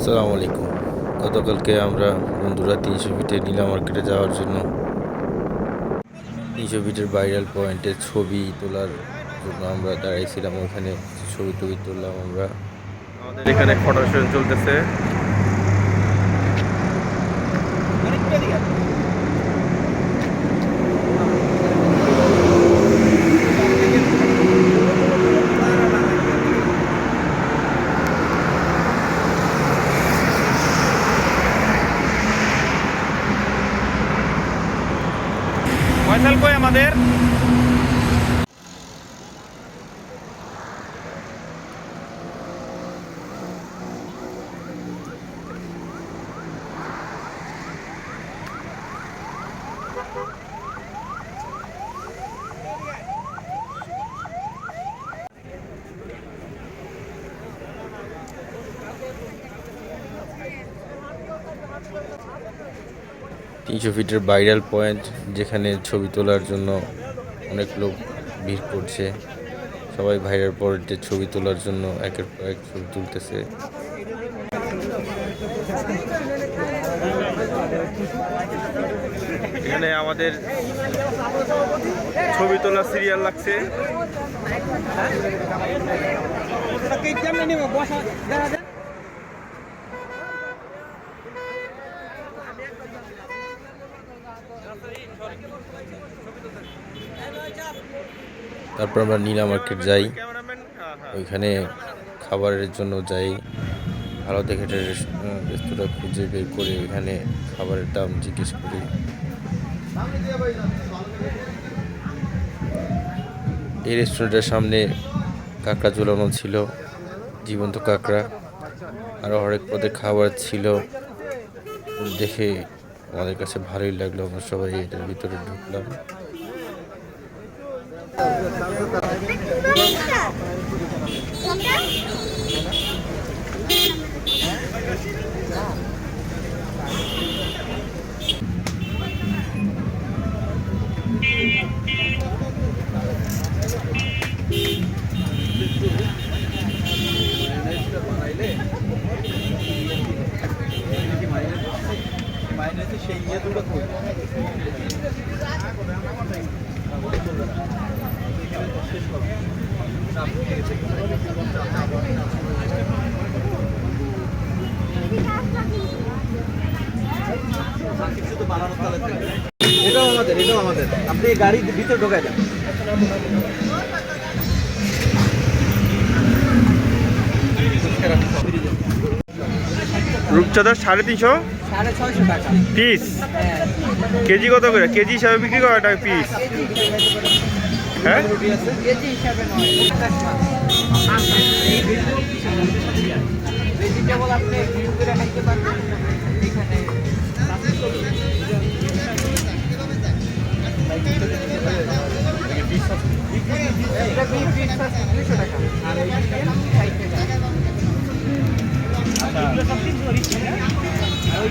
আসসালামু আলাইকুম গতকালকে আমরা বন্ধুরা তিনশো ফিটে নীলা মার্কেটে যাওয়ার জন্য তিনশো ফিটের ভাইরাল পয়েন্টের ছবি তোলার জন্য আমরা দাঁড়াইছিলাম। ওখানে ছবি টবি তুললাম আমরা। এখানে ফটো সেশন চলতেছে আমাদের Thank আমাদের। তিনশো ফিটের ভাইরাল পয়েন্ট যেখানে ছবি তোলার জন্য অনেক লোক ভিড় করছে। সবাই ভাইরাল পয়েন্টে ছবি তোলার জন্য একের পর এক ছবি তুলতেছে। এখানে আমাদের ছবি তোলা সিরিয়াল লাগছে। তারপর আমরা নীলা মার্কেট যাই। ওইখানে খাবারের জন্য যাই। ভালো দেখে রেস্তোরাঁ খুঁজে বের করে ওইখানে খাবারের দাম জিজ্ঞেস করি। এই রেস্টুরেন্টের সামনে কাঁকড়া ঝুলানো ছিল, জীবন্ত কাঁকড়া। আরও হরেক পদের খাবার ছিল। দেখে আমাদের কাছে ভালোই লাগল। আমরা সবাই এটার ভিতরে ঢুকলাম। সেই ইয়ে দুটো করি এটাও আমাদের এটাও আমাদের। আপনি গাড়ির ভিতরে ঢোকায় দেন রূপচাঁদার সাড়ে তিনশো? পিস? হ্যাঁ। কেজি কত করে? কেজি হিসাবে বিক্রি করা টাকা পিস? হ্যাঁ? ভেজিটেবল আপনি গ্রিল করে খাইতে পারবেন এখানে আর ওই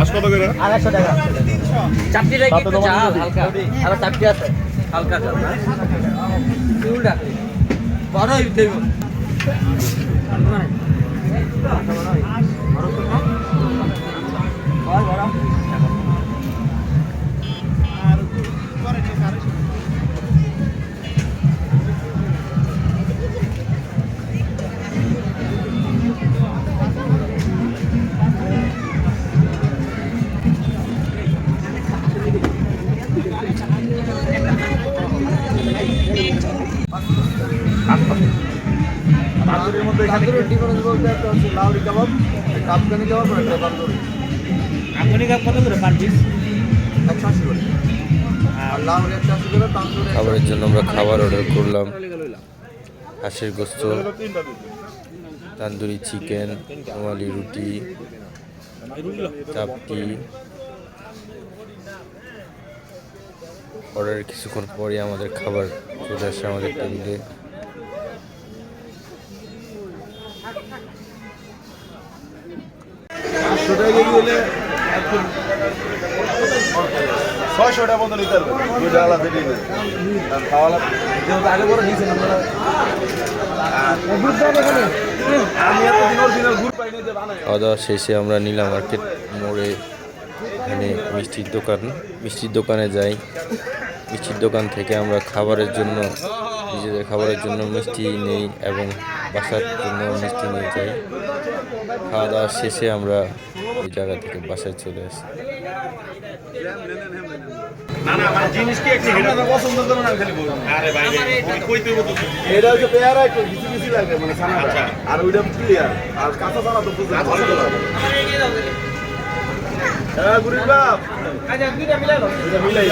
আস কত করে? আড়াইশো টাকা। চাপটিটা কি একটু চাল হালকা। আরও চাপটি আছে। হালকা চাল চুলটা। দেব তান্দুরির ডিফারেন্স বলতে একটা হচ্ছে লাউরি কাবাব একটা আফগানি কাবাব আর একটা তান্দুরি আপনি কত করে পার পিস একশো আশি করে। আর লাউরি একশো আশি করে তান্দুরি খাবারের জন্য আমরা খাবার অর্ডার করলাম। হাঁসের গোস্ত তান্দুরি চিকেন রুমালি রুটি চাপটি। অর্ডারের কিছুক্ষণ পরে আমাদের খাবার চলে আসে আমাদের টেবিলে খাওয়া খাওয়া দাওয়া শেষে আমরা নীলা মার্কেট মোড়ে এখানে মিষ্টির দোকান। মিষ্টির দোকানে যাই। মিষ্টির দোকান থেকে আমরা খাবারের জন্য, নিজেদের খাবারের জন্য মিষ্টি নেই এবং বাসার জন্য মিষ্টি নিয়ে যাই। খাওয়া দাওয়া শেষে আমরা এই জায়গা থেকে বাসায় চলে আসি। মানে হ্যাঁ আচ্ছা মিলাই